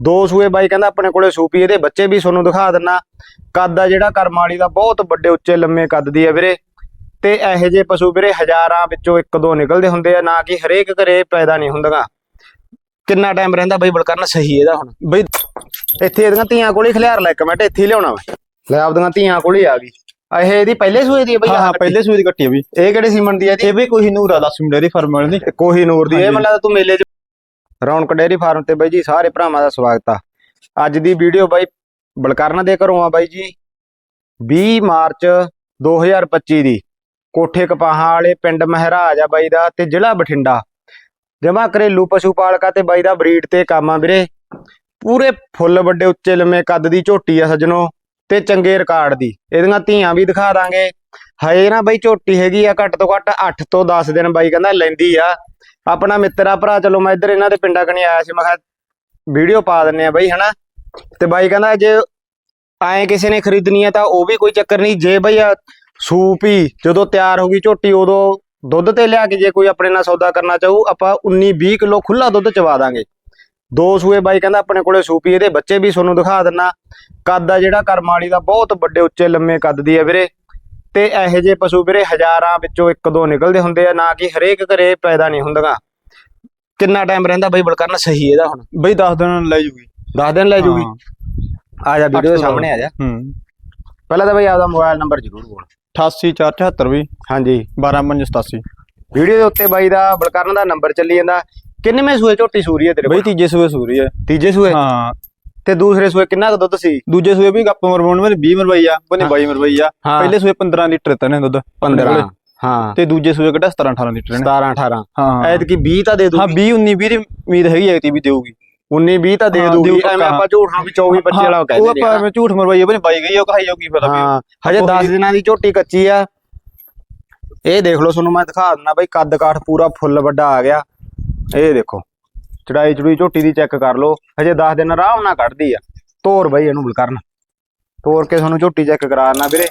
ਦੋ ਸੂਏ ਬਾਈ ਕਹਿੰਦਾ ਆਪਣੇ ਕੋਲੇ ਸੂਪੀ ਇਹਦੇ ਬੱਚੇ ਵੀ ਤੁਹਾਨੂੰ ਦਿਖਾ ਦਿੰਨਾ। ਕੱਦ ਆ ਜਿਹੜਾ ਕਰਮ ਵਾਲੀ ਦਾ ਬਹੁਤ ਵੱਡੇ ਉੱਚੇ ਲੰਮੇ ਕੱਦ ਦੀ ਆ ਵੀਰੇ। ਤੇ ਇਹੋ ਜਿਹੇ ਪਸ਼ੂ ਵੀਰੇ ਹਜ਼ਾਰਾਂ ਵਿੱਚੋਂ ਇੱਕ ਦੋ ਨਿਕਲਦੇ ਹੁੰਦੇ ਆ ਨਾ ਕਿ ਹਰੇਕ ਘਰੇ ਪੈਦਾ ਨਹੀਂ ਹੁੰਦੀਆਂ ਕਿੰਨਾ ਟਾਈਮ ਰਹਿੰਦਾ ਬਾਈ ਬਲਕਰਨ? ਸਹੀ ਇਹਦਾ ਹੁਣ। ਬਈ ਇੱਥੇ ਇਹਦੀਆਂ ਧੀਆਂ ਕੋਲ ਹੀ ਖਲਿਆਰ ਲੈ ਇੱਕ ਮਿੰਟ ਇੱਥੇ ਹੀ ਲਿਆਉਣਾ ਵਾ। ਲੈ ਆਪਦੀਆਂ ਧੀਆਂ ਕੋਲ ਹੀ ਆ ਗਈ। ਇਹ ਇਹਦੀ ਪਹਿਲੇ ਸੂਏ ਦੀ ਬਈ ਹਾਂ ਹਾਂ ਪਹਿਲੇ ਸੂਈ ਦੀ ਕੱਟੀ ਆ ਵੀ ਇਹ ਕਿਹੜੇ ਸੀਮਨ ਦੀ ਆ ਇਹਦੀ? ਇਹ ਵੀ ਕੋਈ ਨੂਰ ਆ ਲక్ష్ਮੀ ਡੇਰੀ ਫਾਰਮ ਵਾਲੇ ਦੀ। ਕੋਹੀ ਨੂਰ ਦੀ ਇਹ। ਮੈਨੂੰ ਲੱਗਦਾ ਤੂੰ ਮੇਲੇ 'ਚ ਰੌਣਕ ਡੇਅਰੀ ਫਾਰਮ ਤੇ ਬਾਈ ਜੀ ਸਾਰੇ ਭਰਾਵਾਂ ਦਾ ਸਵਾਗਤ ਆ। ਅੱਜ ਦੀ ਵੀਡੀਓ ਬਾਈ ਬਲਕਰਨ ਦੇ ਘਰੋਂ ਆ ਬਾਈ ਜੀ। 20 ਮਾਰਚ 2025 ਦੀ ਕੋਠੇ ਕਪਾਹਾਂ ਵਾਲੇ ਪਿੰਡ ਮਹਿਰਾਜ ਆ ਬਾਈ ਦਾ ਤੇ ਜ਼ਿਲ੍ਹਾ ਬਠਿੰਡਾ। ਜਮਾ ਘਰੇਲੂ ਪਸ਼ੂ ਪਾਲਕਾ ਤੇ ਬਾਈ ਦਾ ਬਰੀਡ ਤੇ ਕੰਮ ਆ ਵੀਰੇ। ਪੂਰੇ ਫੁੱਲ ਵੱਡੇ ਉੱਚੇ ਲੰਮੇ ਕੱਦ ਦੀ ਝੋਟੀ ਆ ਸੱਜਣੋ ਤੇ ਚੰਗੇ ਰਿਕਾਰਡ ਦੀ। ਇਹਦੀਆਂ ਧੀਆਂ ਵੀ ਦਿਖਾ ਦਾਂਗੇ। ਹਜੇ ਨਾ ਬਾਈ, ਝੋਟੀ ਹੈਗੀ ਆ ਘੱਟ ਤੋਂ ਘੱਟ 8 ਤੋਂ 10 ਦਿਨ ਬਾਈ ਕਹਿੰਦਾ ਲੈਂਦੀ ਆ। ਆਪਣਾ ਮਿੱਤਰ ਭਰਾ, ਚਲੋ ਮੈਂ ਇੱਧਰ ਇਹਨਾਂ ਦੇ ਪਿੰਡਾਂ ਕਣੀ ਆਇਆ ਸੀ, ਮੈਂ ਕਿਹਾ ਵੀਡੀਓ ਪਾ ਦਿੰਨੇ ਆ ਬਾਈ, ਹਨਾ? ਤੇ ਬਾਈ ਕਹਿੰਦਾ ਜੇ ਐਂ ਕਿਸੇ ਨੇ ਖਰੀਦਣੀ ਆ ਤਾਂ ਉਹ ਵੀ ਕੋਈ ਚੱਕਰ ਨਹੀਂ, ਜੇ ਬਈ ਸੂਪ ਹੀ ਜਦੋਂ ਤਿਆਰ ਹੋ ਗਈ ਝੋਟੀ, ਉਦੋਂ ਦੁੱਧ ਤੇ ਲਿਆ ਕੇ ਜੇ ਕੋਈ ਆਪਣੇ ਨਾਲ ਸੌਦਾ ਕਰਨਾ ਚਾਹੂ, ਆਪਾਂ 19 20 ਕਿਲੋ ਖੁੱਲਾ ਦੁੱਧ ਚਵਾ ਦਾਂਗੇ। ਦੋ ਸੂਏ ਬਾਈ ਕਹਿੰਦਾ ਆਪਣੇ ਕੋਲੇ ਸੂਪੀ ਇਹਦੇ ਬੱਚੇ ਵੀ ਤੁਹਾਨੂੰ ਦਿਖਾ ਦਿੰਨਾ। ਕੱਦ ਆ ਜਿਹੜਾ ਕਰਮ ਵਾਲੀ ਦਾ, ਬਹੁਤ ਵੱਡੇ, ਉੱਚੇ, ਲੰਮੇ ਕੱਦ ਦੀ ਆ ਵੀਰੇ। ਤੇ ਇਹੋ ਜਿਹੇ ਪਸ਼ੂ ਵੀਰੇ ਹਜ਼ਾਰਾਂ ਵਿੱਚੋਂ ਇੱਕ ਦੋ ਨਿਕਲਦੇ ਹੁੰਦੇ ਆ ਨਾ ਕਿ ਹਰੇਕ ਘਰੇ ਪੈਦਾ ਨਹੀਂ ਹੁੰਦੀਆਂ ਕਿੰਨਾ ਟਾਈਮ ਰਹਿੰਦਾ ਬਈ ਬਲਕਰਨ? ਸਹੀ ਇਹਦਾ ਹੁਣ। ਬਈ 10 ਦਿਨ ਲੈ ਜੂਗੀ। 10 ਦਿਨ ਲੈ ਜੂਗੀ। ਆ ਜਾ ਵੀਡੀਓ ਦੇ ਸਾਹਮਣੇ ਆ ਜਾ। ਹੂੰ। ਪਹਿਲਾਂ ਤਾਂ ਬਈ ਆਪਦਾ ਮੋਬਾਈਲ ਨੰਬਰ ਜ਼ਰੂਰ ਬੋਲ। 88474 ਵੀ। ਹਾਂਜੀ। 12587 ਵੀਡੀਓ ਦੇ ਉੱਤੇ ਬਾਈ ਦਾ ਬਲਕਰਨ ਦਾ ਨੰਬਰ ਚੱਲੀ ਜਾਂਦਾ। ਕਿੰਨੇਵੇਂ ਸੂਏ ਝੋਟੀ ਸੂਰੀ ਹੈ ਤੇਰੇ ਬਈ ਤੀਜੇ ਸੂਏ ਸੂਰੀ ਹੈ। ਤੀਜੇ ਸੂਏ? ਹਾਂ। ਤੇ ਦੂਸਰੇ ਸੂਏ ਕਿੰਨਾ ਕੁ ਦੁੱਧ ਸੀ? ਦੂਜੇ ਸੂਏ ਵੀ ਗੱਪ ਮਰਵਾਉਣ ਵਾਲੇ 20 ਮਰਵਾਈ ਆ ਬਨੇ ਹਾਂ। 22 ਮਰਵਾਈ ਆ ਹਾਂ। ਪਹਿਲੇ ਸੂਏ 15 ਲੀਟਰ ਤਨੇ ਦੁੱਧ 15 ਹਾਂ। ਤੇ ਦੂਜੇ ਸੂਏ ਕਿਹੜਾ? 17 18 ਲੀਟਰ ਨੇ। 17 18 ਹਾਂ। ਐਤਕੀ 20 ਤਾਂ ਦੇ ਹਾਂ ਦੂਗੀ 20 19 20 ਦੀ ਉਮੀਦ ਹੈਗੀ ਐ ਤੀ ਵੀ ਦੇਊਗੀ। 19 20 ਤਾਂ ਦੇ ਹਾਂ, ਦੂਗੀ ਐਵੇਂ। ਆਪਾਂ ਝੂਠ ਨੂੰ ਵੀ 24 25 ਵਾਲਾ ਉਹ ਕਹਿੰਦੇ ਆਪਾਂ ਐਵੇਂ ਝੂਠ ਮਰਵਾਈ ਬਨੇ ਬਾਈ ਗਈ ਉਹ ਕਹਾਈ ਜਾਊਗੀ ਫਿਰ ਹਾਂ। ਹਜੇ ਉਹੀ- 10 ਦਿਨਾਂ ਦੀ ਝੋਟੀ ਕੱਚੀ ਆ। ਇਹ ਦੇਖ ਲਓ ਤੁਹਾਨੂੰ ਮੈਂ ਦਿਖਾ ਦਿੰਦਾ ਬਈ ਕੱਦ ਕਾਠ ਪੂਰਾ ਫੁੱਲ ਵੱਡਾ ਆ ਗਿਆ। ਇਹ ਦੇਖੋ। ਚੜਾਈ ਚੜੂਈ ਝੋਟੀ ਦੀ ਚੈੱਕ ਕਰ ਲਓ, ਹਜੇ 10 ਦਿਨ ਆਰਾਮ ਨਾਲ ਕੱਢਦੀ ਆ। ਤੋਰ ਬਈ ਇਹਨੂੰ ਬਲਕਰਨ। ਤੋਰ ਕੇ ਤੁਹਾਨੂੰ ਝੋਟੀ ਚੈੱਕ ਕਰਾਉਣਾ ਵੀਰੇ।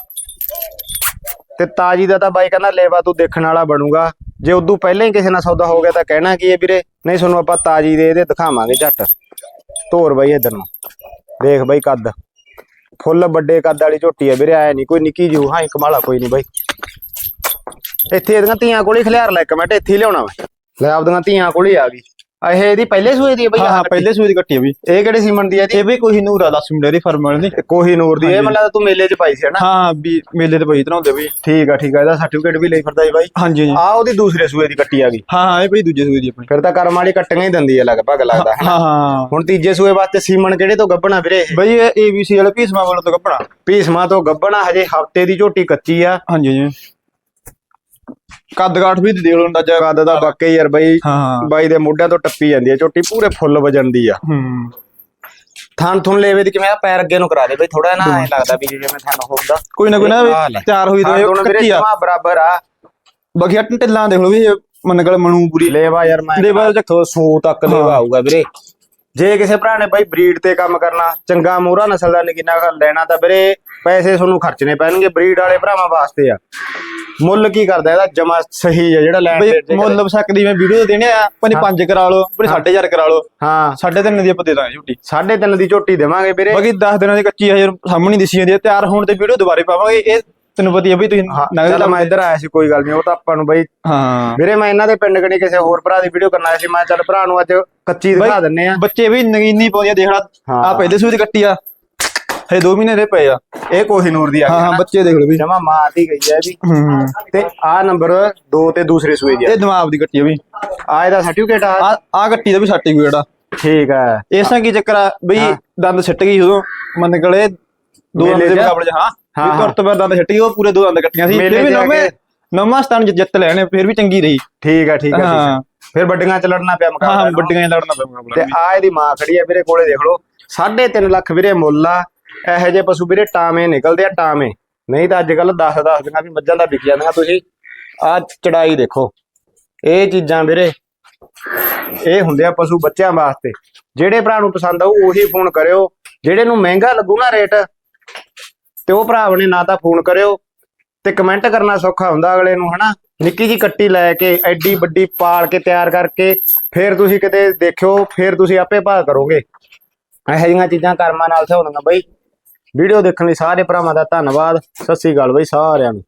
ਤੇ ਤਾਜੀ ਦਾ ਤਾਂ ਬਾਈ ਕਹਿੰਦਾ ਲੇਵਾ ਤੂੰ ਦੇਖਣ ਵਾਲਾ ਬਣੂਗਾ। ਜੇ ਉਦੋਂ ਪਹਿਲਾਂ ਹੀ ਕਿਸੇ ਨਾਲ ਸੌਦਾ ਹੋ ਗਿਆ ਤਾਂ ਕਹਿਣਾ ਕੀ ਹੈ ਵੀਰੇ? ਨਹੀਂ, ਤੁਹਾਨੂੰ ਆਪਾਂ ਤਾਜੀ ਦੇ ਇਹਦੇ ਦਿਖਾਵਾਂਗੇ ਝੱਟ। ਤੋਰ ਬਾਈ ਇਧਰ ਨੂੰ। ਦੇਖ ਬਾਈ ਕੱਦ। ਫੁੱਲ ਵੱਡੇ ਕੱਦ ਵਾਲੀ ਝੋਟੀ ਹੈ ਵੀਰੇ ਆਇਆ ਨਹੀਂ, ਕੋਈ ਨਿੱਕੀ ਜਿਹੀ, ਹਾਂ ਕਮਾਲਾ ਕੋਈ ਨਹੀਂ ਬਾਈ। ਇੱਥੇ ਇਹਦੀਆਂ ਧੀਆਂ ਕੋਲ ਹੀ ਖਲਿਆਰ ਲੈ ਇੱਕ ਮਿੰਟ, ਇੱਥੇ ਲਿਆਉਣਾ ਵਾ ਲੈ, ਆਪਦੀਆਂ ਧੀਆਂ ਕੋਲ ਹੀ ਆ ਗਈ। ਇਹ ਇਹਦੀ ਪਹਿਲੇ ਸੂਏ ਦੀ ਹੈ ਬਈ ਹਾਂ ਪਹਿਲੇ ਸੂਏ ਦੀ ਕੱਟੀ ਆ ਵੀ ਇਹ ਕਿਹੜੇ ਸੀਮਨ ਦੀ ਹੈ ਜੀ ਇਹ ਵੀ ਕੋਈ ਨੂਰ ਆ ਲక్ష్ਮੀ ਡੇਰੀ ਫਾਰਮ ਵਾਲੇ। ਦੀ ਕੋਹੀ ਨੂਰ ਦੀ ਇਹ ਲੱਗਦਾ ਤੂੰ ਮੇਲੇ 'ਚ ਪਾਈ ਸੀ ਹਨਾ ਹਾਂ ਹਾਂ ਵੀ ਮੇਲੇ ਤੇ ਬਈ ਤਰਾਉਂਦੇ ਬਈ। ਠੀਕ ਆ ਠੀਕ ਆ ਇਹਦਾ ਸਰਟੀਫਿਕੇਟ ਵੀ ਲਈ ਫਿਰਦਾ ਜੀ ਬਾਈ। ਹਾਂਜੀ ਆ ਉਹਦੀ ਦੂਸਰੇ ਸੂਏ ਦੀ ਕੱਟੀ ਆ ਗਈ। ਹਾਂ ਹਾਂ ਇਹ ਬਈ ਦੂਜੇ ਸੂਏ ਦੀ ਆਪਣੀ। ਫਿਰ ਤਾਂ ਕਰਮ ਵਾਲੀ ਕੱਟੀਆਂ ਹੀ ਦਿੰਦੀ ਹੈ ਲਗਭਗ ਲੱਗਦਾ ਹਾਂ ਹਾਂ ਹੁਣ ਤੀਜੇ ਸੂਏ ਵਾਸਤੇ ਸੀਮਨ ਕਿਹੜੇ ਤੋਂ ਗੱਬਣਾ ਵੀਰੇ ਬਈ ਇਹ ਏਬੀਸੀ ਵਾਲੇ ਪੀਸਮਾ ਵਾਲੋਂ ਤੋਂ ਕੱਪੜਾ ਭੀਸਮਾਂ ਤੋਂ ਗੱਬਣਾ ਹਜੇ ਹਫ਼ਤੇ ਦੀ ਝੋਟੀ ਕੱਚੀ ਆ। ਹਾਂਜੀ ਹਾਂਜੀ। ਕੱਦ ਕਾਠ ਵੀ ਦੇਖ ਲਓ ਅੰਦਾਜ਼ਾ ਕੱਦ ਦਾ ਬੱਕੇ ਯਾਰ ਬਾਈ ਹਾਂ। ਬਾਈ ਦੇ ਮੋਢਿਆਂ ਤੋਂ ਟੱਪੀ ਜਾਂਦੀ ਹੈ ਝੋਟੀ ਪੂਰੇ ਫੁੱਲ ਵਜਣ ਦੀ ਆ। ਹੂੰ। ਥਣ ਥੁਣ ਲੈਵੇ ਦੀ ਕਿਵੇਂ ਆ ਪੈਰ ਅੱਗੇ ਨੂੰ ਕਰਾ ਦੇ ਬਈ ਥੋੜਾ ਨਾ ਐਂ ਲੱਗਦਾ ਵੀ ਜਿਵੇਂ ਥਣ ਹੁੰਦਾ ਕੋਈ ਨਾ ਕੋਈ ਨਾ। ਤਿਆਰ ਹੋਈ ਤੇ ਵੀਰੇ ਕੱਚੀ ਆ। ਬਰਾਬਰ ਆ। ਬਖਿਆ ਢਿੱਲਾਂ ਦੇਖ ਲਓ ਵੀ ਮੰਨਗਲ ਮਣੂ ਪੂਰੀ। ਲੇਵਾ ਯਾਰ ਮੈਂ ਲੇਵਾ ਤੋਂ। ਸੂ ਤੱਕ ਲੇਵਾ। ਆਊਗਾ ਵੀਰੇ। ਜੇ ਕਿਸੇ ਭਰਾ ਨੇ ਬਾਈ ਬਰੀਡ ਤੇ ਕੰਮ ਕਰਨਾ ਚੰਗਾ ਮੋਹਰਾ ਨਸਲ ਦਾ ਨਗੀਨਾ ਲੈਣਾ ਤਾਂ ਵੀਰੇ ਪੈਸੇ ਤੁਹਾਨੂੰ ਖਰਚਣੇ ਪੈਣਗੇ ਬਰੀਡ ਵਾਲੇ ਭਰਾਵਾਂ ਵਾਸਤੇ ਆ। ਮੁੱਲ ਕੀ ਕਰਦਾ ਇਹਦਾ? ਜਮਾ ਸਹੀ ਆ ਜਿਹੜਾ ਲੈਣ ਬਈ ਦੇ ਮੁੱਲ ਬਸਕ ਦੀ ਮੈਂ ਵੀਡੀਓ ਦੇਣੇ ਆ ਪੰਜ ਪੰਜ ਕਰਾ ਲਓ ਪਰ 4500 ਕਰਾ ਲਓ। ਹਾਂ। ਸਾਢੇ ਤਿੰਨ ਦੀ ਆਪਾਂ ਦੇ ਦਾਂਗੇ ਝੂਟੀ। ਸਾਢੇ ਤਿੰਨ ਦੀ ਝੋਟੀ ਦੇਵਾਂਗੇ ਵੀਰੇ। ਬਾਕੀ 10 ਦਿਨਾਂ ਦੀ ਕੱਚੀ ਹਜੇ ਸਾਹਮਣੇ ਦਿਸੀ ਜਾਂਦੀ ਹੈ ਤਿਆਰ ਹੋਣ ਤੇ ਵੀਡੀਓ ਦੁਬਾਰੇ ਪਾਵਾਂਗੇ। ਇਹ ਤੈਨੂੰ ਪਤਾ ਹੀ ਬਈ ਤੁਸੀਂ ਹਾਂ। ਨਗਦ ਚੱਲ ਮੈਂ ਇੱਧਰ ਆਇਆ ਸੀ ਕੋਈ ਗੱਲ ਨਹੀਂ ਉਹ ਤਾਂ ਆਪਾਂ ਨੂੰ ਬਾਈ ਹਾਂ। ਵੀਰੇ ਮੈਂ ਇਹਨਾਂ ਦੇ ਪਿੰਡ ਕਣੀ ਕਿਸੇ ਹੋਰ ਭਰਾ ਦੀ ਵੀਡੀਓ ਕਰਨਾ ਸੀ ਮੈਂ ਚੱਲ ਭਰਾ ਨੂੰ ਅੱਜ ਕੱਚੀ ਦਿਖਾ ਦਿੰਨੇ ਆ। ਬੱਚੇ ਵੀ ਨਗੀਨੀ ਪਾਉਂਦੀ ਆ ਦੇਖ ਲਾ। ਹਾਂ। ਆ ਪਹਿਲੇ ਸੂਈ ਦੀ ਕੱਟੀ ਆ। ਹਜੇ 2 ਮਹੀਨੇ ਦੇ ਪਏ ਆ। ਇਹ ਕੋਹੀਨੂਰ ਦੀ ਆ ਹਾਂ ਹਾਂ ਬੱਚੇ ਦੇਖ ਲਓ ਵੀ। ਜਮਾ ਮਾਰਦੀ ਗਈ ਹੈ ਵੀ। ਹੂੰ ਤੇ ਆ ਨੰਬਰ 2 ਤੇ ਦੂਸਰੇ ਸੂਏ ਦੀ ਆ। ਇਹ ਦਿਮਾਗ ਦੀ ਕੱਟੀ ਆ ਵੀ। ਆ ਇਹਦਾ ਸਰਟੀਫਿਕੇਟ ਆ। ਆ ਆ ਦਾ ਵੀ ਸਰਟੀਫਿਕੇਟ ਆ। ਠੀਕ ਹੈ ਇਸਾਂ ਕੀ ਚੱਕਰ ਆ ਬਈ। ਦੰਦ ਸਿੱਟ ਗਈ ਉਦੋਂ। ਮੰਨ ਗਲੇ ਦੋ ਦੰਦ ਦੇ ਚ? ਮੁਕਾਬਲੇ 'ਚ, ਹਾਂ। ਵੀ ਤੁਰ ਤੋਂ ਬਾਅਦ ਦੰਦ ਸਿੱਟ ਗਈ ਉਹ ਪੂਰੇ ਦੋ ਦੰਦ ਕੱਟੀਆਂ ਸੀ। ਫਿਰ ਵੀ ਚ ਆ ਨਵੇਂ ਨਵਾਂ ਸਥਾਨ ਜਿੱਤ ਲੈਣੇ ਫਿਰ ਵੀ ਚੰਗੀ ਰਹੀ। ਠੀਕ ਹੈ ਠੀਕ ਠੀਕ ਹੈ। ਫਿਰ ਵੱਡੀਆਂ ਚ ਲੜਨਾ ਪਿਆ ਮੁਕਾਬਲਾ ਹਾਂ। ਵੱਡੀਆਂ ਹੀ ਲੜਨਾ ਪਿਆ ਤੇ ਮੁਕਾਬਲਾ ਆ ਇਹਦੀ ਮਾਂ ਖੜੀ ਆ ਵੀਰੇ ਕੋਲੇ ਦੇਖ ਲਓ। 3.5 ਲੱਖ ਵੀਰੇ ਮੁੱਲ ਆ। ਇਹੋ ਜਿਹੇ ਪਸ਼ੂ ਵੀਰੇ ਟਾਵੇਂ ਨਿਕਲਦੇ ਆ, ਟਾਵੇਂ। ਨਹੀਂ ਤਾਂ ਅੱਜ ਕੱਲ 10 10 ਦੀਆਂ ਵੀ ਮੱਝਾਂ ਦਾ ਵਿਕ ਜਾਂਦੀਆਂ। ਤੁਸੀਂ ਆ ਚੜਾਈ ਦੇਖੋ। ਇਹ ਚੀਜ਼ਾਂ ਵੀਰੇ, ਇਹ ਹੁੰਦੇ ਆ ਪਸ਼ੂ ਬੱਚਿਆਂ ਵਾਸਤੇ। ਜਿਹੜੇ ਭਰਾ ਨੂੰ ਪਸੰਦ ਆਊ, ਉਹੀ ਫੋਨ ਕਰਿਓ। ਜਿਹੜੇ ਨੂੰ ਮਹਿੰਗਾ ਲੱਗੂ ਨਾ ਰੇਟ, ਤੇ ਉਹ ਭਰਾ ਨੇ ਨਾ ਤਾਂ ਫੋਨ ਕਰਿਓ ਤੇ ਕਮੈਂਟ ਕਰਨਾ ਸੌਖਾ ਹੁੰਦਾ ਅਗਲੇ ਨੂੰ, ਹਨਾ? ਨਿੱਕੀ ਜੀ ਕੱਟੀ ਲੈ ਕੇ, ਐਡੀ ਵੱਡੀ ਪਾਲ ਕੇ ਤਿਆਰ ਕਰਕੇ, ਫਿਰ ਤੁਸੀਂ ਕਿਤੇ ਦੇਖਿਓ, ਫਿਰ ਤੁਸੀਂ ਆਪੇ ਭਾਅ ਕਰੋਗੇ। ਇਹੋ ਜਿਹੀਆਂ ਚੀਜ਼ਾਂ ਕਰਮਾਂ ਨਾਲ ਥੋਣੀਆਂ ਬਈ। ਵੀਡੀਓ ਦੇਖਣ ਲਈ ਸਾਰੇ ਭਰਾਵਾਂ ਦਾ ਧੰਨਵਾਦ। ਸਤਿ ਸ੍ਰੀ ਅਕਾਲ ਬਈ ਸਾਰਿਆਂ ਨੂੰ।